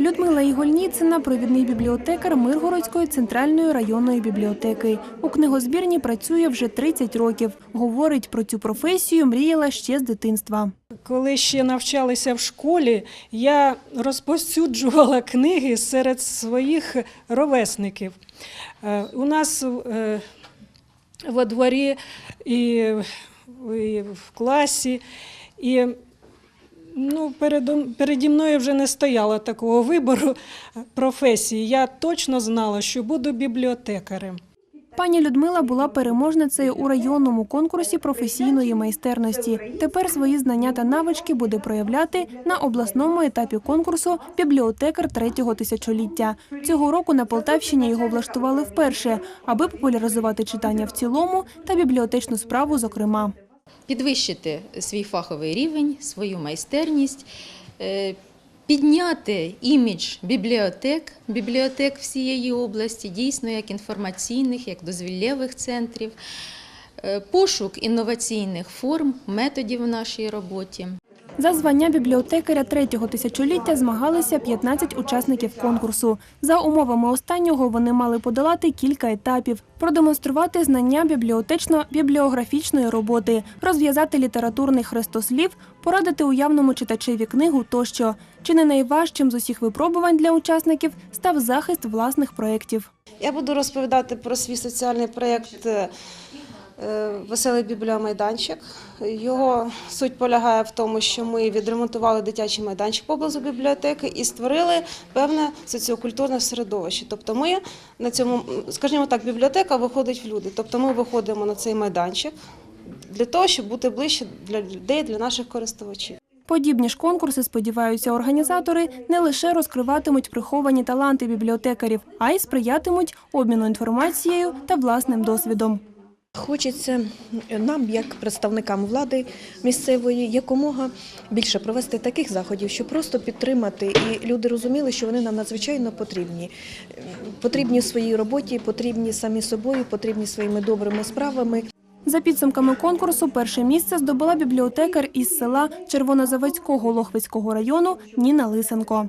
Людмила Ігольніцина – провідний бібліотекар Миргородської центральної районної бібліотеки. У книгозбірні працює вже 30 років. Говорить, про цю професію мріяла ще з дитинства. Коли ще навчалися в школі, я розповсюджувала книги серед своїх ровесників. Е, У нас е, во дворі і, і в класі, і ну, переді мною вже не стояло такого вибору професії. Я точно знала, що буду бібліотекарем. Пані Людмила була переможницею у районному конкурсі професійної майстерності. Тепер свої знання та навички буде проявляти на обласному етапі конкурсу бібліотекар третього тисячоліття. Цього року на Полтавщині його влаштували вперше, аби популяризувати читання в цілому та бібліотечну справу, зокрема. Підвищити свій фаховий рівень, свою майстерність, е, підняти імідж бібліотек, бібліотек всієї області, дійсно як інформаційних, як дозвіллєвих центрів, е, пошук інноваційних форм, методів в нашій роботі. За звання бібліотекаря третього тисячоліття змагалися 15 учасників конкурсу. За умовами останнього вони мали подолати кілька етапів, продемонструвати знання бібліотечно-бібліографічної роботи, розв'язати літературний хрестослів, порадити уявному читачеві книгу тощо. Чи не найважчим з усіх випробувань для учасників став захист власних проєктів. Я буду розповідати про свій соціальний проєкт е, Веселий бібліомайданчик. Його суть полягає в тому, що ми відремонтували дитячий майданчик поблизу бібліотеки і створили певне соціокультурне середовище. Тобто, ми на цьому, скажімо так, бібліотека виходить в люди. Тобто, ми виходимо на цей майданчик для того, щоб бути ближче для людей, для наших користувачів. Подібні ж конкурси, сподіваються організатори, не лише розкриватимуть приховані таланти бібліотекарів, а й сприятимуть обміну інформацією та власним досвідом. Хочеться нам, як представникам влади місцевої, якомога більше провести таких заходів, щоб просто підтримати, і люди розуміли, що вони нам надзвичайно потрібні. Потрібні в своїй роботі, потрібні самі собою, потрібні своїми добрими справами. За підсумками конкурсу перше місце здобула бібліотекар із села Червонозаводського Лохвицького району Ніна Лисенко.